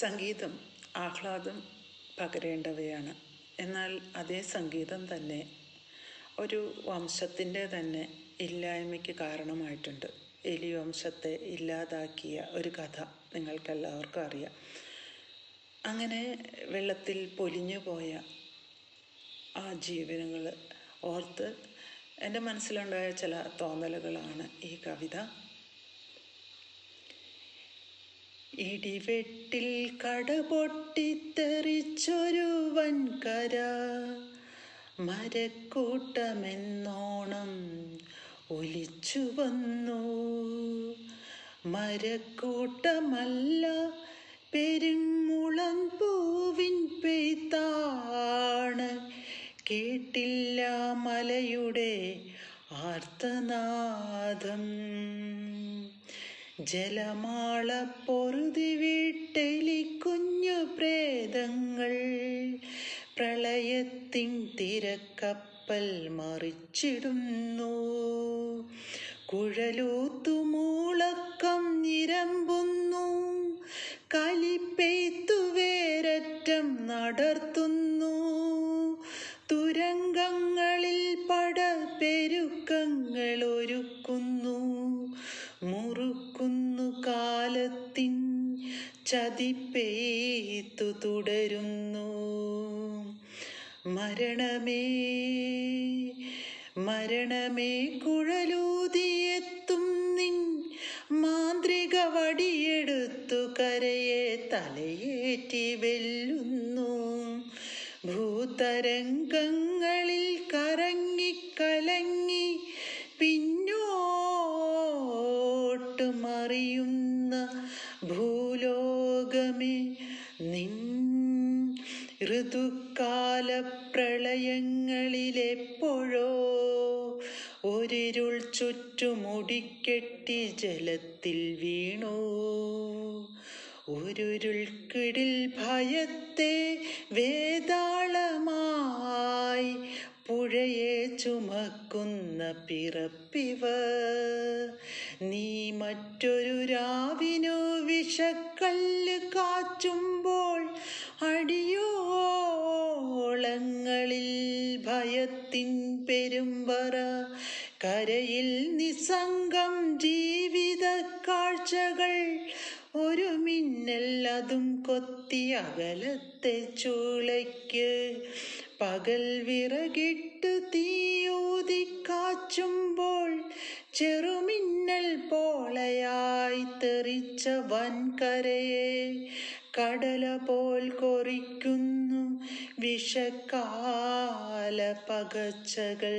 സംഗീതം ആഹ്ലാദം പകരേണ്ടവയാണ്. എന്നാൽ അതേ സംഗീതം തന്നെ ഒരു വംശത്തിന്റെ തന്നെ ഇല്ലായ്മയ്ക്ക് കാരണമായിട്ടുണ്ട്. എലി വംശത്തെ ഇല്ലാതാക്കിയ ഒരു കഥ നിങ്ങൾക്കെല്ലാവർക്കും അറിയാം. അങ്ങനെ വെള്ളത്തിൽ പൊലിഞ്ഞു പോയ ആ ജീവനുകൾ ഓർത്ത് എന്റെ മനസ്സിലുണ്ടായ ചില തോന്നലുകളാണ് ഈ കവിത. ഇടിവെട്ടിൽ കടപൊട്ടിത്തെറിച്ചൊരു വൻകര മരക്കൂട്ടമെന്നോണം ഒലിച്ചു വന്നു മരക്കൂട്ടമല്ല പെരുമുളം പൂവിൻ പെയ്ത്താണ്. കേട്ടില്ല മലയുടെ ആർത്തനാദം. ജലമാള പൊറുതി വീട്ടലി കുഞ്ഞു പ്രേതങ്ങൾ. പ്രളയത്തിൻ തിരക്കപ്പൽ മറിച്ചിടുന്നു. കുഴലൂത്തുമൂളക്കം നിരമ്പുന്നു. കലിപ്പെയ്ത്തു വേരറ്റം നടത്തുന്നു ചതിപ്പെയ്ത്തു തുടരുന്നു. മരണമേ മരണമേ കുഴലൂതിയെത്തും നിൻ മാന്ത്രിക വടിയെടുത്തു കരയെ തലയേറ്റി വെല്ലുന്നു. ഭൂതരംഗങ്ങളിൽ കറങ്ങിക്കലങ്ങി പിന്നോട്ട് മറിയുന്ന ഋതുക്കാല പ്രളയങ്ങളിലെപ്പോഴോ ഒരിരുൾ ചുറ്റുമുടിക്കെട്ടി ജലത്തിൽ വീണു? ഒരുരുൾക്കിടിൽ ഭയത്തെ വേതാളമായി പുഴയെ ചുമക്കുന്ന പിറപ്പിവ നീ മറ്റൊരു രാവിനു വിഷക്കല്ല് കാച്ചുമ്പോൾ അടിയോളങ്ങളിൽ ഭയത്തിൻ പെരുമ്പറ കരയിൽ നിസ്സംഗം ജീവിത കാഴ്ചകൾ. ഒരു മിന്നൽ അതും കൊത്തി അകലത്തെ ചൂളയ്ക്ക്. പകൽ വിറകിട്ട് തീയൂതി കാച്ചുമ്പോൾ ചെറുമിന്നൽ പോളയായി തെറിച്ച വൻകരയെ. കടല പോൽ കൊറിക്കുന്നു വിഷക്കാല പകച്ചകൾ